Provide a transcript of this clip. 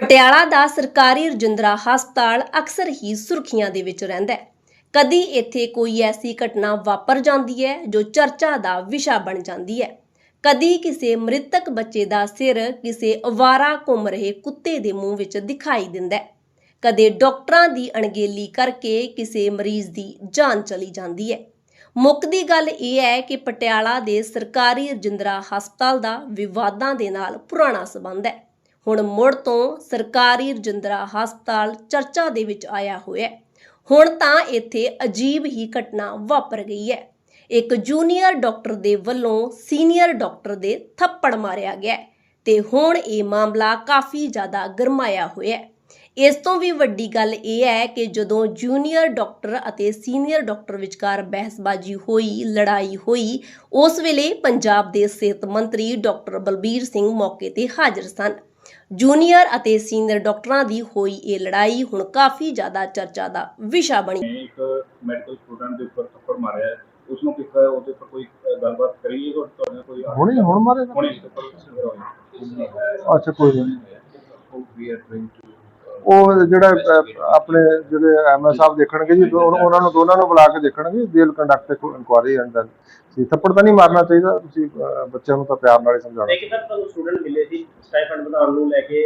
ਪਟਿਆਲਾ ਦਾ ਸਰਕਾਰੀ ਰਜਿੰਦਰਾ ਹਸਪਤਾਲ ਅਕਸਰ ਹੀ ਸੁਰਖੀਆਂ ਦੇ ਵਿੱਚ ਰਹਿੰਦਾ ਹੈ। ਕਦੀ ਇੱਥੇ ਕੋਈ ਐਸੀ ਘਟਨਾ ਵਾਪਰ ਜਾਂਦੀ ਹੈ ਜੋ ਚਰਚਾ ਦਾ ਵਿਸ਼ਾ ਬਣ ਜਾਂਦੀ ਹੈ। ਕਦੀ ਕਿਸੇ ਮ੍ਰਿਤਕ ਬੱਚੇ ਦਾ ਸਿਰ ਕਿਸੇ ਅਵਾਰਾ ਘੁੰਮ ਰਹੇ ਕੁੱਤੇ ਦੇ ਮੂੰਹ ਵਿੱਚ ਦਿਖਾਈ ਦਿੰਦਾ ਹੈ। ਕਦੇ ਡਾਕਟਰਾਂ ਦੀ ਅਣਗੇਲੀ ਕਰਕੇ ਕਿਸੇ ਮਰੀਜ਼ ਦੀ ਜਾਨ ਚਲੀ ਜਾਂਦੀ ਹੈ। ਮੁੱਕਦੀ ਗੱਲ ਇਹ ਹੈ ਕਿ ਪਟਿਆਲਾ ਦੇ ਸਰਕਾਰੀ ਰਜਿੰਦਰਾ ਹਸਪਤਾਲ ਦਾ ਵਿਵਾਦਾਂ ਦੇ ਨਾਲ ਪੁਰਾਣਾ ਸਬੰਧ ਹੈ। ਹੁਣ ਮੁੜ ਤੋਂ ਸਰਕਾਰੀ ਰਜਿੰਦਰਾ ਹਸਪਤਾਲ ਚਰਚਾ ਦੇ ਵਿੱਚ ਆਇਆ ਹੋਇਆ ਹੁਣ ਤਾਂ ਇੱਥੇ ਅਜੀਬ ਹੀ ਘਟਨਾ ਵਾਪਰ ਗਈ ਹੈ। ਇੱਕ ਜੂਨੀਅਰ ਡਾਕਟਰ ਦੇ ਵੱਲੋਂ ਸੀਨੀਅਰ ਡਾਕਟਰ ਦੇ ਥੱਪੜ ਮਾਰਿਆ ਗਿਆ ਹੈ ਤੇ ਹੁਣ ਇਹ ਮਾਮਲਾ ਕਾਫੀ ਜ਼ਿਆਦਾ ਗਰਮਾਇਆ ਹੋਇਆ ਹੈ। ਇਸ ਤੋਂ ਵੀ ਵੱਡੀ ਗੱਲ ਇਹ ਹੈ ਕਿ ਜਦੋਂ ਜੂਨੀਅਰ ਡਾਕਟਰ ਅਤੇ ਸੀਨੀਅਰ ਡਾਕਟਰ ਵਿਚਕਾਰ ਬਹਿਸਬਾਜ਼ੀ ਹੋਈ, ਲੜਾਈ ਹੋਈ, ਉਸ ਵੇਲੇ ਪੰਜਾਬ ਦੇ ਸਿਹਤ ਮੰਤਰੀ ਡਾਕਟਰ ਬਲਬੀਰ ਸਿੰਘ ਮੌਕੇ ਤੇ ਹਾਜ਼ਰ ਸਨ। ਜੂਨੀਅਰ ਅਤੇ ਸੀਨੀਅਰ ਡਾਕਟਰਾਂ ਦੀ ਹੋਈ ਇਹ ਲੜਾਈ ਹੁਣ ਕਾਫੀ ਜ਼ਿਆਦਾ ਚਰਚਾ ਦਾ ਵਿਸ਼ਾ ਬਣੀ। ਇੱਕ ਮੈਡੀਕਲ ਸਟੂਡੈਂਟ ਦੇ ਉੱਪਰ ਥੱਪੜ ਮਾਰਿਆ ਉਸ ਨੂੰ ਕਿਸ ਤਰ੍ਹਾਂ ਉਹਦੇ ਉੱਪਰ ਕੋਈ ਅ, ਗੱਲਬਾਤ ਕਰੀਏ ਤੁਹਾਡੇ ਤੁਹਾਡੇ ਕੋਈ ਹੁਣੇ ਹੁਣ ਮਾਰੇ ਹੁਣੇ ਇਸ ਉੱਪਰ ਸਿਵਰ ਹੋਈ ਅੱਛਾ ਕੋਈ ਨਹੀਂ। ਵੀ ਆਰ ਟ੍ਰਾਈਂਗ ਟੂ ਉਹ ਜਿਹੜਾ ਅਹ, ਆਪਣੇ ਜਿਹੜੇ ਐਮਐਸ ਸਾਹਿਬ ਦੇਖਣਗੇ ਜੀ ਦੋ- ਉਹਨਾਂ ਨੂੰ ਦੋਨਾਂ ਨੂੰ ਬੁਲਾ ਕੇ ਦੇਖਣਗੇ they'll conduct inquiry and then see ਥੱਪੜ ਤਾਂ ਨਹੀਂ ਮਾਰਨਾ ਚਾਹੀਦਾ ਤੁਸੀਂ ਅਹ, ਬੱਚਿਆਂ ਨੂੰ ਤਾਂ ਪਿਆਰ ਨਾਲ ਹੀ ਸਮਝਾਉਣਾ। ਇੱਕ ਤਾਂ ਤੁਹਾਨੂੰ ਸਟੂਡੈਂਟ ਮਿਲੇ ਸੀ ਸਟਾਈਫੰਡ ਬਣਾਉਣ ਨੂੰ ਲੈ ਕੇ